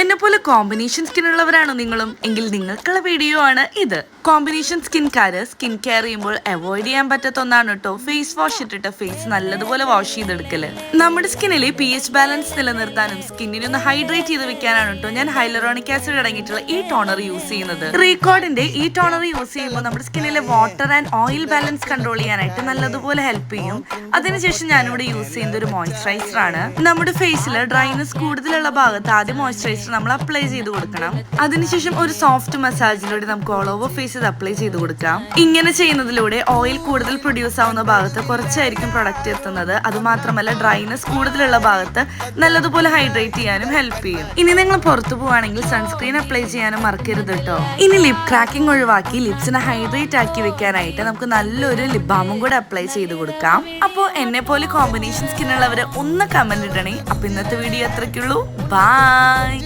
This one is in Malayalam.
എന്നെ പോലെ കോമ്പിനേഷൻ സ്കിൻ ഉള്ളവരാണോ നിങ്ങളും? എങ്കിൽ നിങ്ങൾക്കുള്ള വീഡിയോ ആണ് ഇത്. കോമ്പിനേഷൻ സ്കിൻകാര് സ്കിൻ കെയർ ചെയ്യുമ്പോൾ അവോയ്ഡ് ചെയ്യാൻ പറ്റാത്ത ഒന്നാണ് കേട്ടോ ഫേസ് വാഷ് ഇട്ടിട്ട് ഫേസ് നല്ലതുപോലെ വാഷ് ചെയ്തെടുക്കൽ. നമ്മുടെ സ്കിന്നിലെ പി എച്ച് ബാലൻസ് നിലനിർത്താനും സ്കിന്നിനെ ഒന്ന് ഹൈഡ്രേറ്റ് ചെയ്ത് വെക്കാനാണ് കേട്ടോ ഞാൻ ഹൈലറോണിക് ആസിഡ് അടങ്ങിയിട്ടുള്ള ഈ ടോണർ യൂസ് ചെയ്യുന്നത്. റീകോർഡിന്റെ ഈ ടോണർ യൂസ് ചെയ്യുമ്പോൾ നമ്മുടെ സ്കിന്നിലെ water and oil balance control ചെയ്യാനായിട്ട് നല്ലതുപോലെ ഹെൽപ്പ് ചെയ്യും. അതിനുശേഷം ഞാനിവിടെ യൂസ് ചെയ്യുന്ന ഒരു മോയ്സ്ചറൈസർ ആണ്. നമ്മുടെ ഫേസിൽ ഡ്രൈനസ് കൂടുതലുള്ള ഭാഗത്ത് ആദ്യം മോയ്സ്ചറൈസർ നമ്മൾ അപ്ലൈ ചെയ്ത് കൊടുക്കണം. അതിനുശേഷം ഒരു സോഫ്റ്റ് മസാജിലൂടെ നമുക്ക് ഓൾ ഓവർ ഫേസ് ഇത് അപ്ലൈ ചെയ്ത് കൊടുക്കാം. ഇങ്ങനെ ചെയ്യുന്നതിലൂടെ ഓയിൽ കൂടുതൽ പ്രൊഡ്യൂസ് ആവുന്ന ഭാഗത്ത് കുറച്ചായിരിക്കും പ്രൊഡക്റ്റ് എത്തുന്നത്. അത് മാത്രമല്ല ഡ്രൈനസ് കൂടുതലുള്ള ഭാഗത്ത് നല്ലതുപോലെ ഹൈഡ്രേറ്റ് ചെയ്യാനും ഹെൽപ്പ് ചെയ്യും. ഇനി നിങ്ങൾ പുറത്തു പോവാണെങ്കിൽ സൺസ്ക്രീൻ അപ്ലൈ ചെയ്യാനും മറക്കരുത് കേട്ടോ ഇനി ലിപ് ക്രാക്കിംഗ് ഒഴിവാക്കി ലിപ്സിനെ ഹൈഡ്രേറ്റ് ആക്കി വെക്കാനായിട്ട് നമുക്ക് നല്ലൊരു ലിപ് ബാമും കൂടെ അപ്ലൈ ചെയ്ത് കൊടുക്കാം. അപ്പോ എന്നെ പോലെ കോമ്പിനേഷൻ സ്കിൻ ഉള്ളവര് ഒന്ന് കമന്റ് ഇടണേ. അപ്പൊ ഇന്നത്തെ വീഡിയോ അത്രയ്ക്കുള്ളൂ. ബൈ